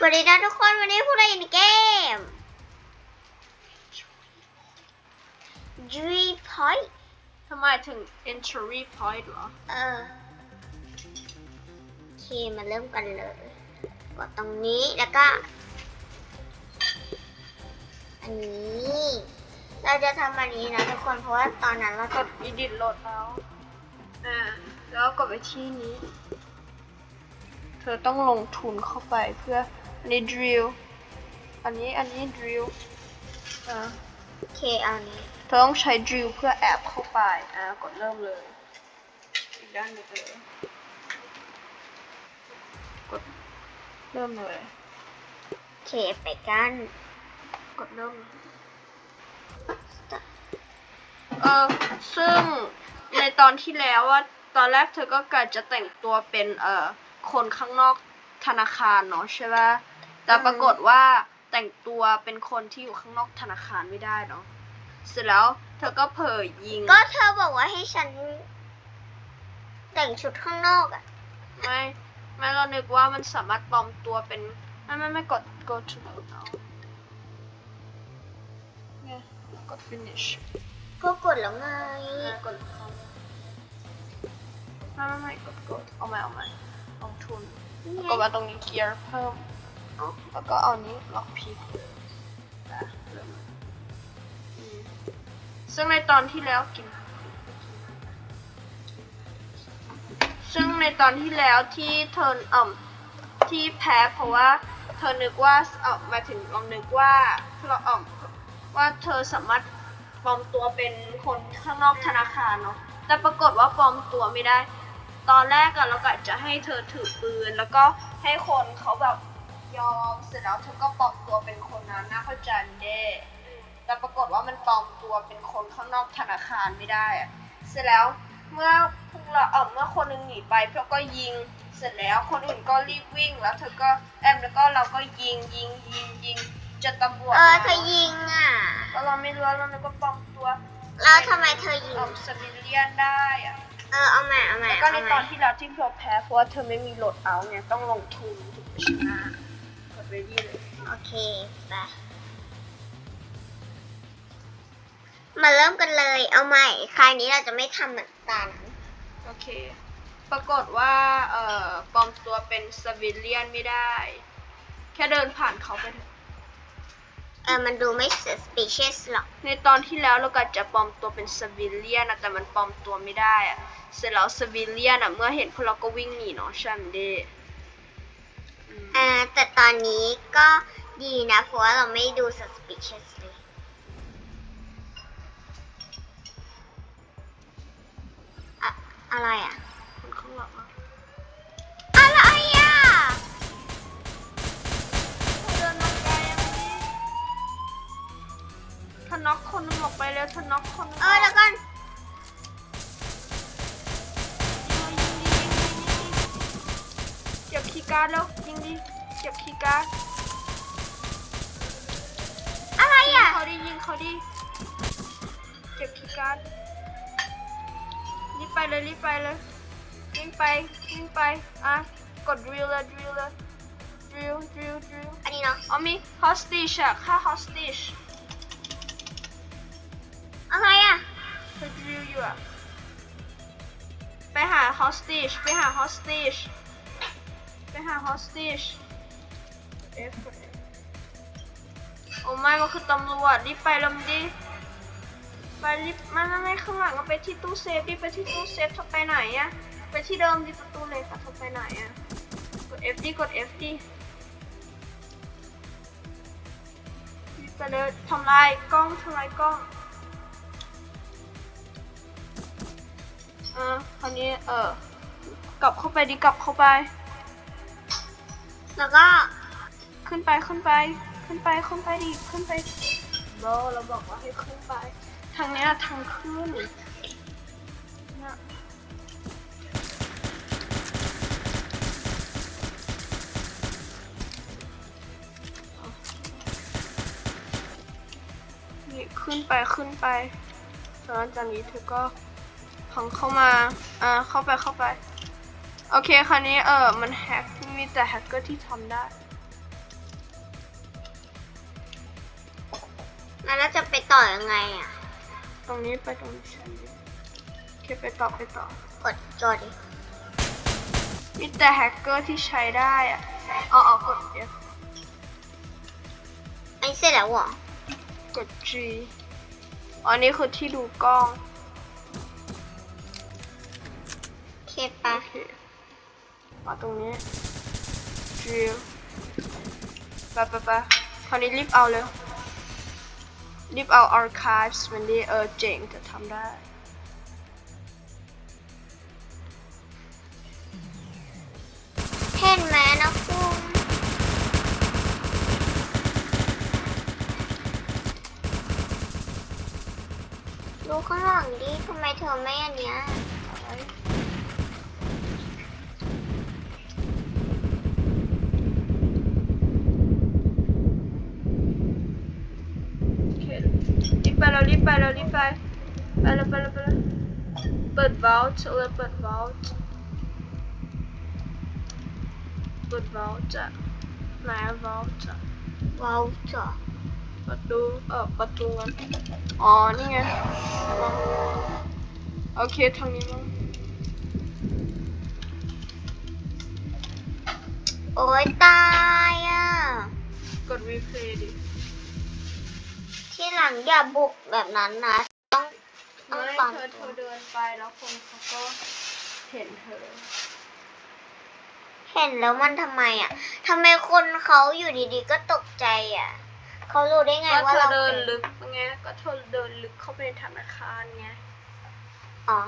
สวัสดีนะทุกคนวันนี้พวกเราอยู่ในเกม Dream Point ทำไมถึง entry point เหรอ เออ โอเค มาเริ่มกันเลย กดตรงนี้แล้วก็ อันนี้ เราจะทำอันนี้นะทุกคนเพราะว่าตอนนั้นเรากจะด edit โหลดแล้ว อ่า แล้วกดไปที่นี้ เธอต้องลงทุนเข้าไปเพื่อ อันนี้ drill อันนี้อันนี้ drill อ่าโอเคเอาอันนี้เธอต้องใช้ drill เพื่อแอบเข้าไปอ่ากดเริ่มเลยอีกด้านหนึงเลยกดเริ่มเลย โอเคไปกัน กดเริ่มเออซึ่งในตอนที่แล้วว่าตอนแรกเธอก็กะจะแต่งตัวเป็นเอ่อคนข้างนอกธนาคารเนาะใช่ป่ะ แต่ปรากฏว่าแต่งตัวเป็นคนที่อยู่ข้างนอกธนาคารไม่ได้เนาะเสร็จแล้ว เธอก็เผยยิง ก็เธอบอกว่าให้ฉัน แต่งชุดข้างนอกอะไม่ไม่เรานึกว่ามันสามารถปลอมตัวเป็นไม่ไม่ไม่กด go to mode เอาเนี่ยกด finish ก็กดแล้วไงอะกดเข้าไม่ไม่ไม่กดกดเอาใหม่เอาใหม่ลงทุนนี่ไงกดมาตรงนี้เกีย เพิ่มแล้วก็เอานี้ล็อกพีอะเริ่มอืมซึ่งในตอนที่แล้วกิน ซึ่งในตอนที่แล้วที่เธออ่มที่แพ้เพราะว่าเธอนึกว่าเออหมาถึงลองนึกว่าเราอ่มว่าเธอสามารถปลอมตัวเป็นคนข้างนอกธนาคารเนาะแต่ปรากฏว่าปลอมตัวไม่ได้ ตอนแรกอะเรากะจะให้เธอถือปืนแล้วก็ให้คนเขาแบบ ยอมเสร็จแล้วเธอก็ปลอมตัวเป็นคนนั้นนะเข้าใจไหมเด้แต่ปรากฏว่ามันปลอมตัวเป็นคนข้างนอกธนาคารไม่ได้อะเสร็จแล้วเมื่อพวกเราเออเมื่อคนหนึงหนีไปเพื่อก็ยิงเสร็จแล้วคนอื่นก็รีบวิ่งแล้วเธอก็แอมแล้วก็เราก็ยิงยิงยิงยิงจนตำรวจเออมาเธอยิงอะแล้วเราไม่รู้แล้วเราก็ปลอมตัวแล้วทำไมเธอยิงเออสมิเลียนได้อะเออเอาใหม่เอาใหม่แล้วก็ในเอาใหตม่อนที่เราที่เธอแพ้เพราะว่าเธอไม่มีโหลดเอาท์ไงต้องลงทุนถึงจะชนะ กด ready เลย โอเคไปมาเริ่มกันเลย เอาใหม่ คราวนี้เราจะไม่ทำเหมือนกันโอเค ปรากฏว่า เอ่อปลอมตัวเป็นสวิเลียนไม่ได้ แค่เดินผ่านเขาไปเถอะเออมันดูไม่ suspicious หรอก ในตอนที่แล้วเราก็จะปลอมตัวเป็นสวิเลียนนะแต่มันปลอมตัวไม่ได้อะเสร็จแล้วสวิเลียนอะเมื่อเห็นพวกเราก็วิ่งหนีเนาะใช่ไหมเด้ อืมเออแต่ตอนนี้ก็ดีนะ เพราะว่าเราไม่ดู suspicious เลยอะอะไรอะคนข้างหลังอะอะไรอะเดินมาไกลยังดิถ้าน็อกคนหนึงออกไปแล้วถ้าน็อกคนหนึงเออแล้วก่อน ก็บคีย์การ์ดแล้วยิงดิเก็บคีย์การ์ดอะไรยิงอะ เขาดิยิงเขาดิเก็บคีย์การ์ดรีบไปเลยรีบไปเลยวิ่งไปวิ่งไปอะกด drill เลย drill เลย drill drill drill อันนี้เนาะอ๋อมี hostage อะค่า hostage อะไรอะ เธอ drill อยู่อะไปหา hostage ไปหา hostage ไปหา hostage F กด F โอ้ไม่มันคือตำรวจรีบไปลำดิไปรีบม่ไม่ไม่ข้างหลังก็ไปที่ตู้เซฟดิไปที่ตู้เซฟเธอไปไหนอะไปที่เดิมดิประตูเลยค่ะเธอไปไหนอะกด F ดิกด F ดิไปเลยทำลายกล้องทำลายกล้องเออคราวนี้เออกลับเข้าไปดิกลับเข้าไป แล้วก็ขึ้นไปขึ้นไป ขึ้นไปขึ้นไปดิขึ้นไปโบเราบอกว่าให้ขึ้นไป ทางเนี้ยทางขึ้นเนี่ยนี่ขึ้นไปขึ้นไปแล้วหลังจากนี้เธอก็พังเข้ามา อ่าเข้าไปเข้าไป โอเคคราวนี้เออมันแฮก มีแต่แฮกเกอร์ที่ทำได้ แล้วเราจะไปต่อยังไงอะ ตรงนี้ไปตรงนี้ใช่ไหมโอเคไปต่อไปต่อ กดจอดิมีแต่แฮกเกอร์ที่ใช้ได้อะอ๋ออ๋อกด F อันนี้เสร็จแล้วอะกด G อันนี้คือที่ดูกล้องเคปะมาตรงนี้ G ไปไปไปคราวนี้รีบเอาเลยรีบเอา archives มันดีเออเจ๋งจะทำได้เห็นไหมนะคุณดูข้างหลังดิทำไมเธอไม่อันเนี้ย โอเครีบไปแล้วรีบไปแล้วรีบไปไปแล้วไปแล้วไปแล้วเปิด vault เลยเปิด vault เปิด vault จ้ะไหนอะ vault จ้ะว้าวจ้ะประตูเออประตูมันอ๋อ นี่ไงโอเคทางนี้มั้งโอ้ยตายอะ กด replay ดิ ที่หลังอย่าบุกแบบนั้นนะ ต้องต้องไม่ฟังเธอเธอเดินไปแล้วคนเขาก็เห็นเธอ เห็นแล้วมันทำไมอะทำไมคนเขาอยู่ดีๆก็ตกใจอะ เขารู้ได้ไงก็ว่าเธอเราเดินเป็นลึกไงก็เธอเดินลึกเข้าไปในธนาคารไงอ๋อ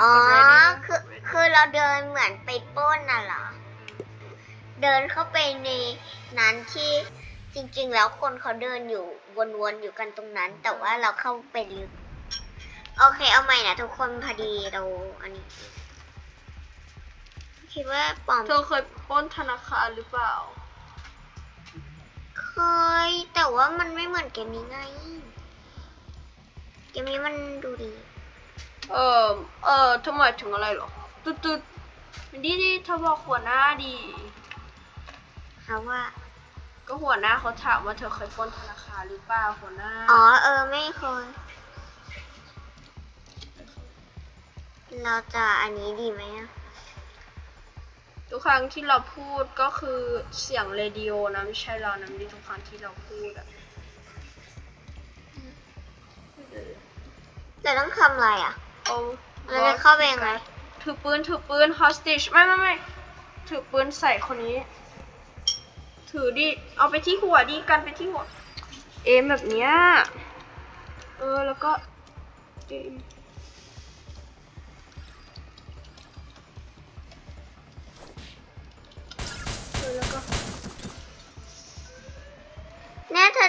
อ๋อกด ready นะคือกด ready คือเราเดินเหมือนไปปล้นน่ะเหรอ เดินเข้าไปในนั้นที่จริงๆ แล้วคนเขาเดินอยู่ วนๆอยู่กันตรงนั้น แต่ว่าเราเข้าไปลึก โอเคเอาใหม่นะทุกคนพอดีเราอันนี้ คิดว่าปลอมเธอเคยปล้นธนาคารหรือเปล่า เคย แต่ว่ามันไม่เหมือนเกมนี้ไง เกมนี้มันดูดี เออเออเธอหมายถึงอะไรเหรอ ตุ๊ดตุ๊ดดีดีเธอบอกหัวหน้าดีค่ะว่า ก็หัวหน้าเขาถามว่าเธอเคยปล้นธนาคารหรือเปล่าหัวหน้าอ๋อเออไม่เคย เราจะอันนี้ดีไหมอะทุกครั้งที่เราพูดก็คือเสียงเรดิโอนะไม่ใช่เรานะไม่ได้ทุกครั้งที่เราพูดอะแต่ต้องทำอะไรอะโอ้เราจะเข้าไปยังไง ถือปืนถือปืน hostage ไม่ไม่ไม่ถือปืนใส่คนนี้ ถือดิ เอาไปที่หัวดิ กันไปที่หัว เอมแบบเนี้ย เออ แล้วก็เอมเออแล้วก็เนี่ยเธอ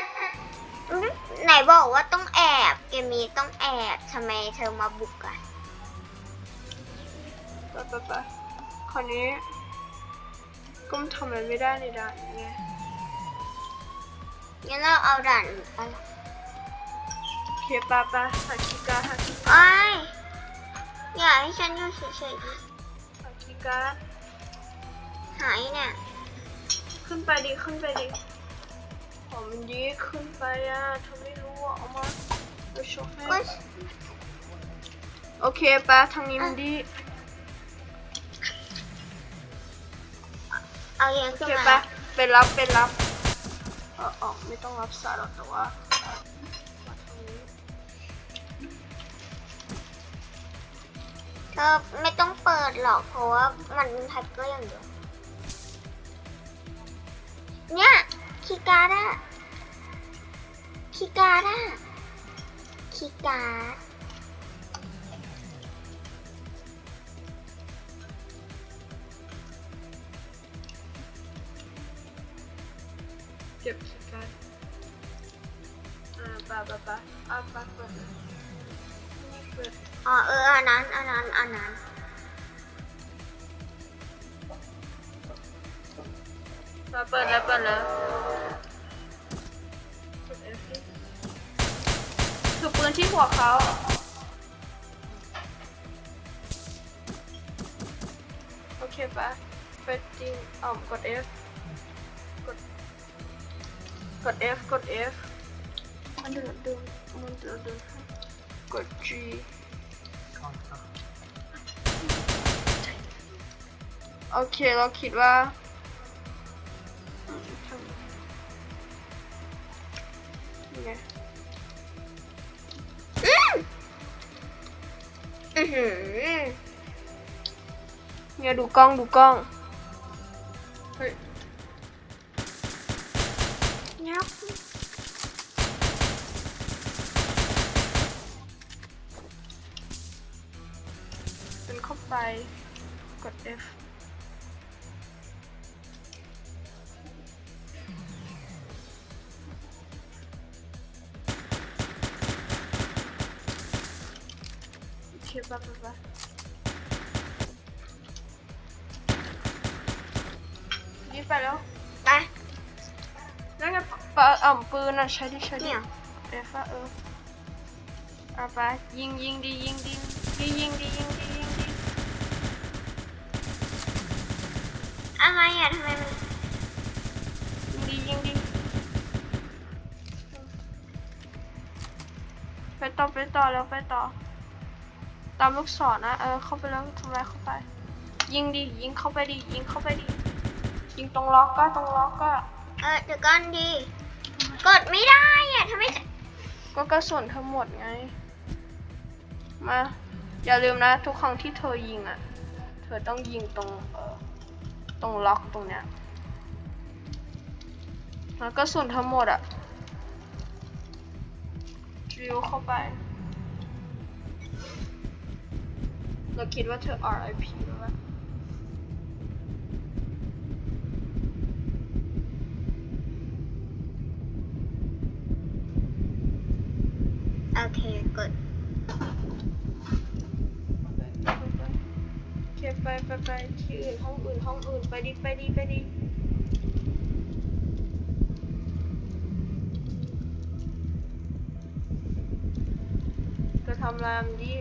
ไหนบอกว่าต้องแอบ เกมนี้ต้องแอบทำไมเธอมาบุกอะไปไปไปคราวนี้ ก็ทำอะไรไม่ได้ในด่านนี้ไงงั้นเราเอาด่านอื่นไปละโอเคปะปะหาคีย์การ์ดหาคีย์โอ้ยอย่าให้ฉันอยู่เฉยๆดิหาคีย์การ์ดหายเนี่ยขึ้นไปดิขึ้นไปดิหอมมันดีขึ้นไปอะเธอไม่รู้อะเอามาเอาโชว์ให้ก็โอเคปะทางนี้มันดี เอาเยังโอขึ้นเคมาปะไปรับไปรับเออออกไม่ต้องรับสายหรอกแต่ว่ามาทางนี้เธอไม่ต้องเปิดหรอกเพราะว่ามันแฮกเกอร์อย่างเดียวเนี่ยคีย์การ์ดอะคีย์การ์ดอะคีย์การ์ด ปะปะปะอะปะเปิดเลยนี่เปิดอ๋อเอออันนั้นอันนั้นอันนั้นมาเปิดแล้วเปิดแล้วกด F ดิคือปืนที่หัวเขาโอเคปะไปจริงอ่อมกด F กดกด F กด F มันเดินเดินมันเดินเดินให้กด G โอเคเราคิดว่าอืมทำนี่ไงอือหือเนี่ยดูกล้องดูกล้องเฮ้ยงับาไปกด F โอเคไปไปไปนี่ไปแล้วไปนั่นไงปะอ่ำปืนอะใช้ดิใช้ดิเนี่ยเอฟอะเออเอาไปยิงยิงดียิงดีดียิงดียิงดี อะไรอะทำไมมันยิงดียิงดีไปต่อไปต่อแล้วไปต่อ ตามลูกศรนะเออเข้าไปแล้วทำลายเข้าไป ยิงดียิงเข้าไปดียิงเข้าไปดียิงตรงล็อกก็ตรงล็อกก็เออเดี๋ยวก่อนดีกดไม่ได้อะทำไมจะก็กระสุนเธอหมดไง มา อย่าลืมนะ ทุกครั้งที่เธอยิงอะ เธอต้องยิงตรงเออ ตรงล็อกตรงเนี้ยแล้วก็ส่วนทั้งหมดอะดริวเข้าไป เราคิดว่าเธอ RIP แล้วอะ โอเคกด โอเค ไปที่อื่นห้องอื่นห้องอื่นไปดิไปดิไปดิจะทำอะไรมันดิ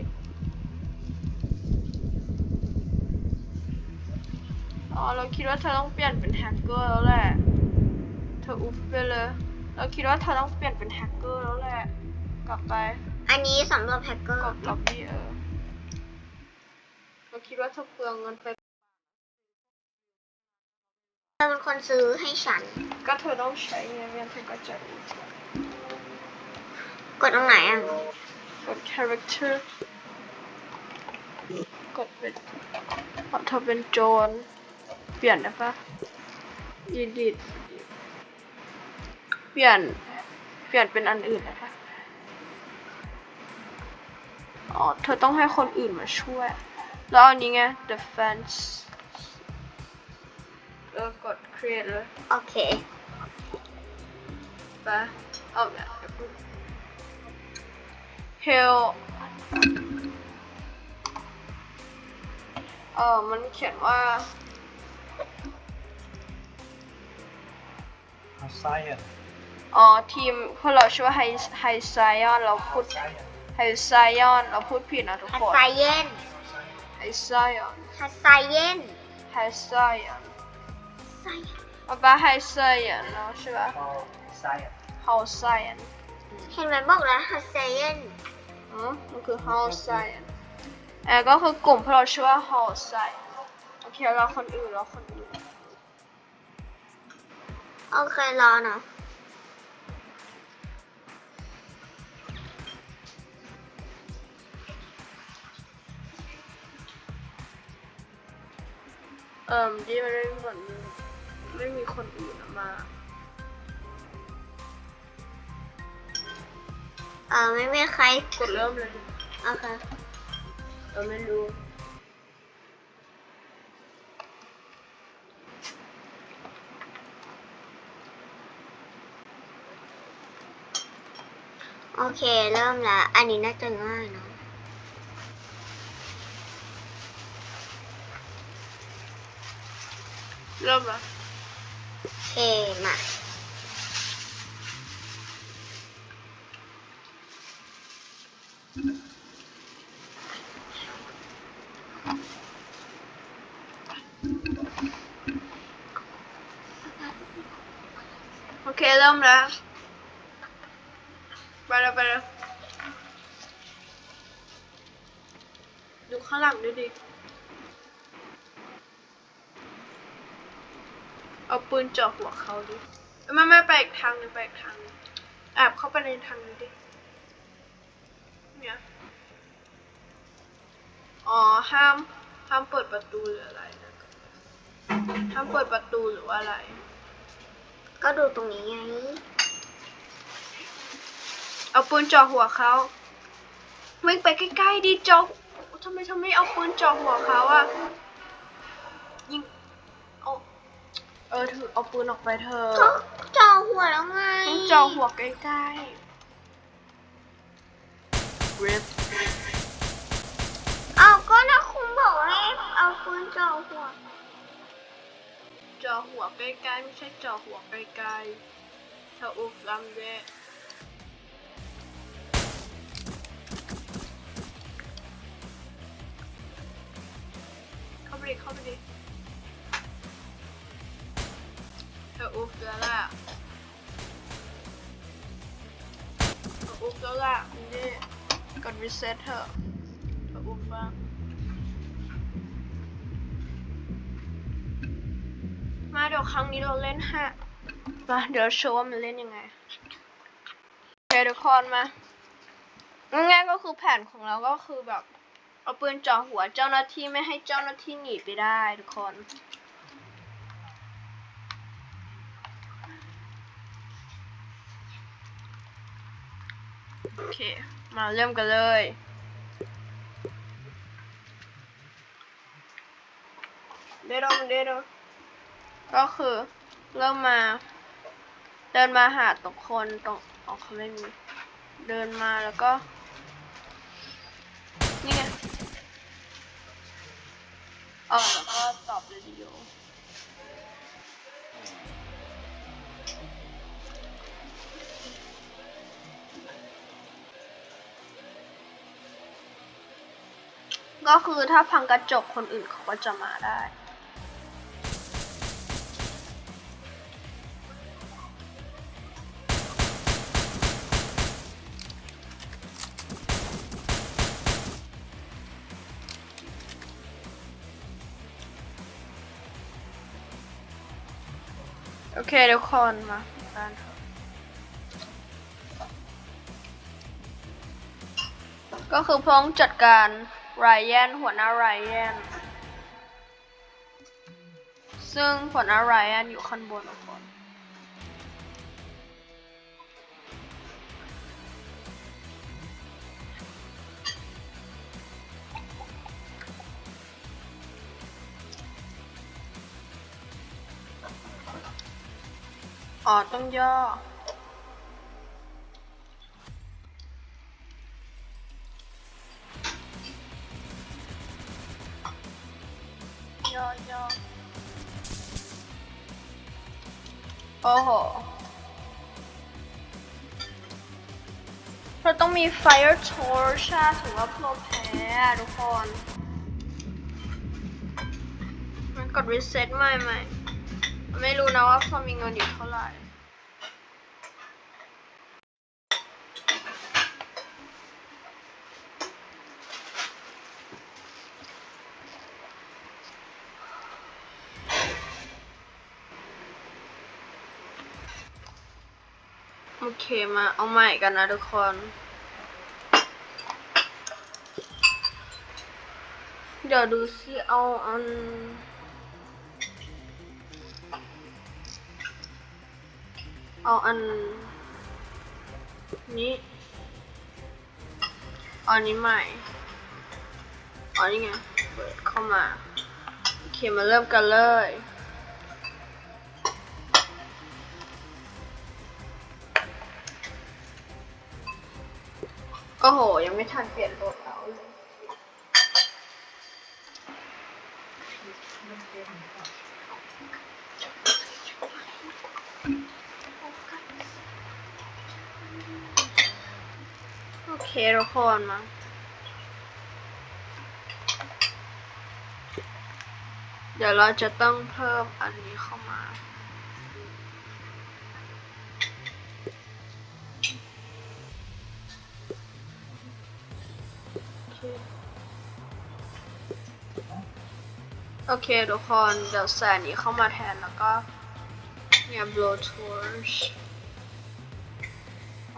อ๋อเราคิดว่าเธอต้องเปลี่ยนเป็นแฮกเกอร์แล้วแหละ เธออุ๊บไปเลย เราคิดว่าเธอต้องเปลี่ยนเป็นแฮกเกอร์แล้วแหละ กลับไป อันนี้สำหรับแฮกเกอร์ กดล็อบบี้เออ เราคิดว่าเธอเปลืองเงินไป ธอเป็นคนซื้อให้ฉัน ก็เธอต้องใช้ไงไม่งั้นเธอก็จะกดตรงไหนอะ กด character กดเป็นเพราะเธอเป็นโจร เปลี่ยนได้ปะ edit เปลี่ยน เปลี่ยนเป็นอันอื่นได้ปะอ๋อ เธอต้องให้คนอื่นมาช่วย แล้วอันนี้ไง defense เออกด create เลยโอเคไปเอาแบบเฮลเออมันเขียนว่าไซเอนอ๋อทีมพวกเราชื่อว่าไฮไฮไซออนเราพูดไซเอนไฮไซออนเราพูดผิดนะทุกฮัสคนไซเยนไฮไซออนฮัสไซเยน ไฮไซออน ไซเอาไปไฮไซออนแล้วใช่ปะก็ไซเอนเฮาไซออนเห็นไหมบอกแล้วฮัสไซเยนอ๋อมันคือเฮาไซออนเออก็คือกลุ่มพวกเราชื่อว่าเฮาไซโอเคเราคนอื่นเราคนอื่นโอเครอหน่อยเอ่มดีมันไม่เหมือน ไม่มีคนอื่นอะมาเออไม่มีใครกดเริ่มเลยโอเคเราไม่รู้โอเค เริ่มแล้ว อันนี้น่าจะง่ายเนอะเริ่มละโอ เคมาโอเคเริ่มแล้วไปแล้วไปแล้วดูข้างหลังด้วยดิ เอาปืนเจาะหัวเขาดิไม่ไม่ไปอีกทางหนึงไปอีกทางหนึงแอบเข้าไปในทางนี้ดิเนี่ยอ๋อห้ามห้ามเปิดประตูหรืออะไรนะห้ามเปิดประตูหรือว่าอะไร ก็ดูตรงนี้ไง เอาปืนจ่อหัวเขาวิ่งไปใกล้ๆดิจ่อทำไมทำไมเอาปืนจ่อหัวเขาอะยิงเอา เออถือเอาปืนออกไปเถอะก็จ่อหัวแล้วไงต้องจ่อหัวใกล้ๆ rip เอาก็นะคุณบอกให้เอาปืนจ่อหัวจ่อหัวใกล้ๆไม่ใช่จ่อหัวไกลๆถ้าอุกลำเดะเข้าไปดิเข้าไปดิ ถ้าอุกแล้วล่ะถ้าอุกแล้วล่ะนี่กด reset เถอะถ้าอุกฟังมาเดี๋ยวครั้งนี้เราเล่นฮะมาเดี๋ยวโชว์ว่ามันเล่นยังไงโอเคทุกคนมาง่ายๆก็คือแผนของเราก็คือแบบเอาปืนจ่อหัวเจ้าหน้าที่ไม่ให้เจ้าหน้าที่หนีไปได้ทุกคน โอเค มาเริ่มกันเลย เดโดมเดโดก็คือเริ่มมา เดินมาหาตรงคนตรงอ๋อเขาไม่มี เดินมาแล้วก็ นี่ไงเออแล้วก็ตอบเรดิโอ ก็คือถ้าพังกระจกคนอื่นเขาก็จะมาได้ โอเคทุกคนมากันก็คือพ้องจัดการ ไรแยนหัวหน้าไรแยนซึ่งหัวหน้าไรแยนอยู่ข้างบนทุกคนอ๋อต้องย่อ fire torch อะถือว่าเราแพ้ทุกคน มันกด reset ใหม่ไหมไม่รู้นะว่าพอมีเงินอยู่เท่าไหร่โอเคมาเอาใหม่กันนะทุกคน เดี๋ยวดูสิเอาอันเอาอันนี้อันนี้ใหม่อันนี้ไงเปิดเข้ามาโอเคมาเริ่มกันเลยโอ้โห ยังไม่ทันเปลี่ยนโห โอเคทุกคนมาเดี๋ยวเราจะต้องเพิ่มอันนี้เข้ามา Thank. โอเคทุกคนเดี๋ยวใส่นี้เข้ามาแทนแล้วก็เนี่ย blow torch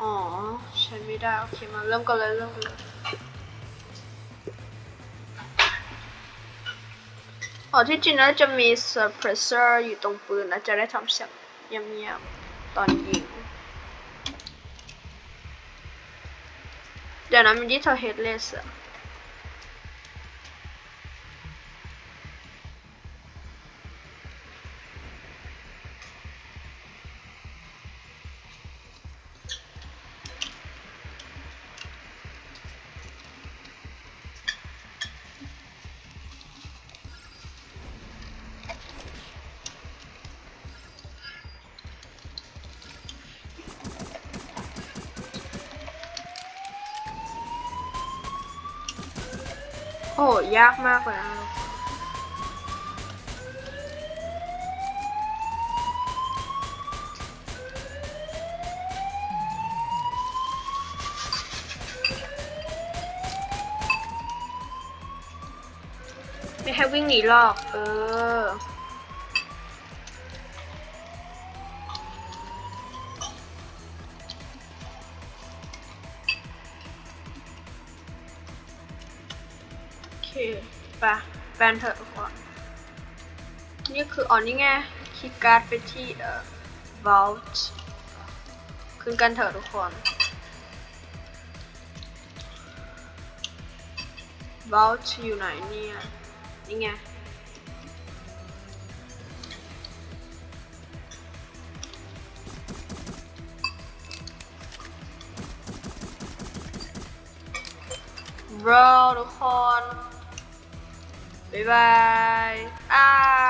อ๋อใช้ไม่ได้ โอเค มาเริ่มกันเลยเริ่มกันเลยอ๋อที่จริงแล้วจะมี suppressor อยู่ตรงปืนนะจะได้ทำเสียงเงียบๆตอนยิง เดี๋ยวนะมันที่เธอ headless อะ อ้โหยากมากเลยไม่ให้วิ่งหนีหรอก เออ ไปแปนเถอะทุกคนนี่คืออ๋อนี่ไงคีย์การ์ดไปที่เอ่อ vault ขึ้นกันเถอะทุกคน vault อยู่ไหนเนี่ยนี่ไง bro ทุกคน บ๊ายบายอ่า